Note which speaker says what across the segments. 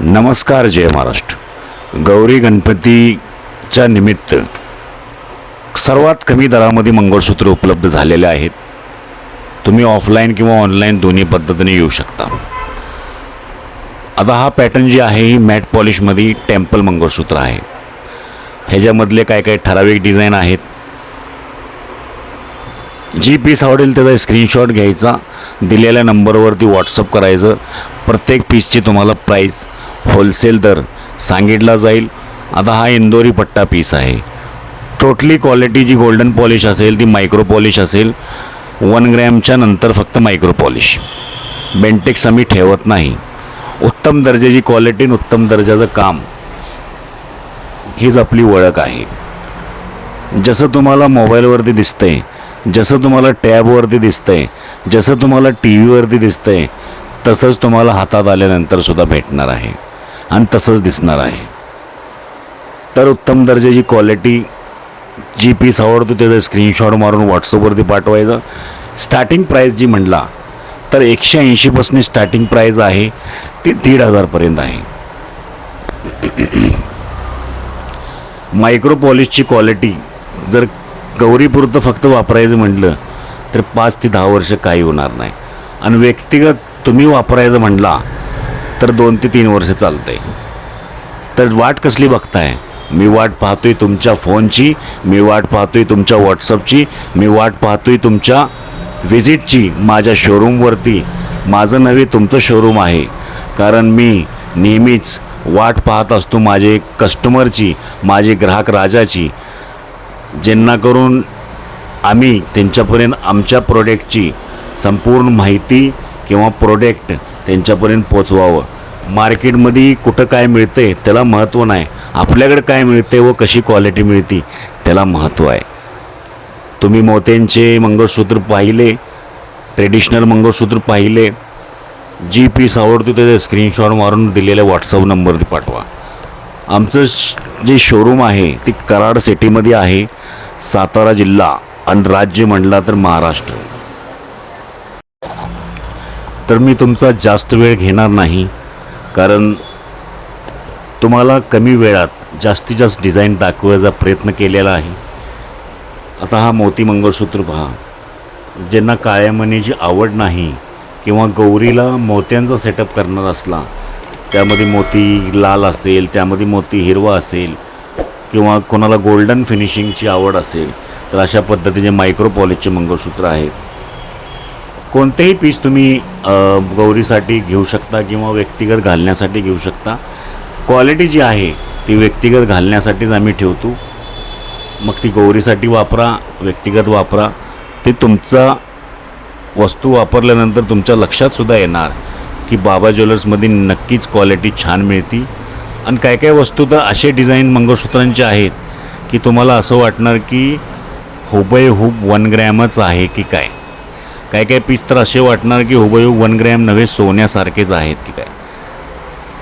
Speaker 1: नमस्कार जय महाराष्ट्र. गौरी गणपतीच्या निमित्त सर्वात कमी दरामध्ये मंगळसूत्र उपलब्ध झालेले आहेत. तुम्ही ऑफलाईन किंवा ऑनलाईन दोन्ही पद्धतीने येऊ शकता. आता हा पॅटर्न जे आहे ही मॅट पॉलिशमध्ये टेम्पल मंगळसूत्र आहे. ह्याच्यामधले काय काय ठराविक डिझाईन आहेत. जी पीस आवडेल त्याचा स्क्रीनशॉट घ्यायचा दिलेल्या नंबरवरती व्हॉट्सअप करायचं प्रत्येक पीसची तुम्हाला प्राईस होलसेल दर सांगितला जाईल. आता हा इंदोरी पट्टा पीस आहे. टोटली क्वालिटी जी गोल्डन पॉलिश असेल ती मायक्रो पॉलिश असेल. वन ग्रॅमच्या नंतर फक्त मायक्रो पॉलिश बेंटेक्स आम्ही ठेवत नाही. उत्तम दर्जाची क्वालिटी आणि उत्तम दर्जाचं काम. हीच आपली ओळख आहे. जसं तुम्हाला मोबाईलवरती दिसतंय जसं तुम्हाला टॅबवरती दिसतंय जसं तुम्हाला टी व्हीवरती दिसतंय तसंच तुम्हाला हातात आल्यानंतर सुद्धा भेटणार आहे. आणि तसंच दिसणार आहे. तर उत्तम दर्जाची क्वालिटी जी पीस आवडतो त्याचा स्क्रीनशॉट मारून व्हॉट्सअपवरती पाठवायचं. स्टार्टिंग प्राईस जी म्हटला तर एकशे ऐंशीपासून स्टार्टिंग प्राईज आहे ती दीड हजारपर्यंत आहे. मायक्रो पॉलिशची क्वालिटी जर गौरीपुरतं फक्त वापरायचं म्हटलं तर पाच ते दहा वर्ष काही होणार नाही. आणि व्यक्तिगत तुम्ही वापरायचं म्हटला तर दोन ते तीन वर्ष चालते तर वाट कसली बघताय? मी वाट पाहतोय तुमच्या फोनची मी वाट पाहतोय तुमच्या व्हॉट्सअपची मी वाट पाहतोय तुमच्या व्हिजिटची माझ्या शोरूमवरती. माझं नव्हे तुमचं शोरूम आहे. कारण मी नेहमीच वाट पाहत असतो माझे कस्टमरची माझे ग्राहक राजाची. ज्यांना करून आम्ही त्यांच्यापर्यंत आमच्या प्रोडक्टची संपूर्ण माहिती किंवा प्रोडक्ट त्यांच्यापर्यंत पोचवावं मार्केटमध्ये कुठं काय मिळते त्याला महत्त्व नाही. आपल्याकडे काय मिळते व कशी क्वालिटी मिळते त्याला महत्त्व आहे. तुम्ही मोत्यांचे मंगळसूत्र पाहिले ट्रेडिशनल मंगळसूत्र पाहिले जी पीस आवडतो त्याचा स्क्रीनशॉट मारून दिलेल्या व्हॉट्सअप नंबरवरती पाठवा. आमचं श- जे शोरूम आहे ती कराड सिटीमध्ये आहे सातारा जिल्हा आणि राज्य म्हणला तर महाराष्ट्र. तर मी तुमचा जास्त वेळ घेणार नाही कारण तुम्हाला कमी वेळात जास्तीत जास्त डिझाईन दाखवायचा प्रयत्न केलेला आहे. आता हा मोती मंगळसूत्र पहा. ज्यांना काळ्या मनीची आवड नाही किंवा गौरीला मोत्यांचा सेटअप करणार असला त्यामध्ये मोती लाल असेल त्यामध्ये मोती हिरवा असेल किंवा कोणाला गोल्डन फिनिशिंगची आवड असेल तर अशा पद्धतीचे मायक्रो पॉलिशचे मंगळसूत्र आहेत. कोणतेही पीस तुम्ही गौरीसाठी घेऊ शकता किंवा व्यक्तिगत घालण्यासाठी घेऊ शकता. क्वालिटी जी आहे ती व्यक्तिगत घालण्यासाठीच आम्ही ठेवतो. मग ती गौरीसाठी वापरा व्यक्तिगत वापरा. ते तुमचा वस्तू वापरल्यानंतर तुमच्या लक्षातसुद्धा येणार की बाबा ज्वेलर्समध्ये नक्कीच क्वालिटी छान मिळते. आणि काय काय वस्तू तर असे डिझाईन मंगळसूत्रांचे आहेत की तुम्हाला असं वाटणार की हुबेहूब वन ग्रॅमच आहे की काय. काय काय पीस तर असे वाटणार की हुबेहूब वन ग्रॅम नव्हे सोन्यासारखेच आहेत की काय?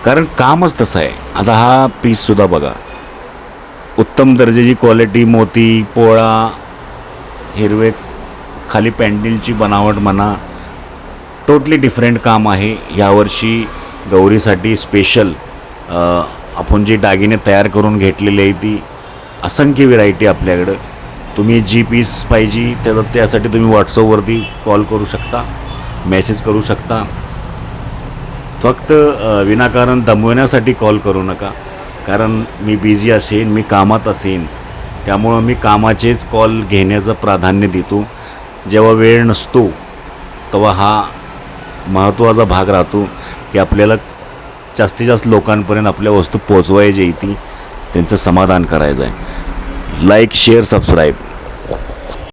Speaker 1: कारण कामच तसं आहे. आता हा पीससुद्धा बघा. उत्तम दर्जाची क्वालिटी मोती पोळा हिरवे खाली पॅन्डिलची बनावट म्हणा टोटली डिफरंट काम आहे. यावर्षी गौरीसाठी स्पेशल आपण जी दागिने तयार करून घेतलेली आहे ती असंख्य व्हेरायटी आपल्याकडं. तुम्ही जी पीस पाहिजे त्याचा त्यासाठी तुम्ही व्हॉट्सअपवरती कॉल करू शकता मेसेज करू शकता. फक्त विनाकारण दमवण्यासाठी कॉल करू नका कारण मी बिझी असेन मी कामात असेन त्यामुळं मी कामाचेच कॉल घेण्याचं प्राधान्य देतो. जेव्हा वेळ नसतो तेव्हा हा महत्त्वाचा भाग राहतो की आपल्याला जास्तीत जास्त लोकांपर्यंत आपल्या वस्तू पोचवायची ती त्यांचं समाधान करायचं आहे. Like share subscribe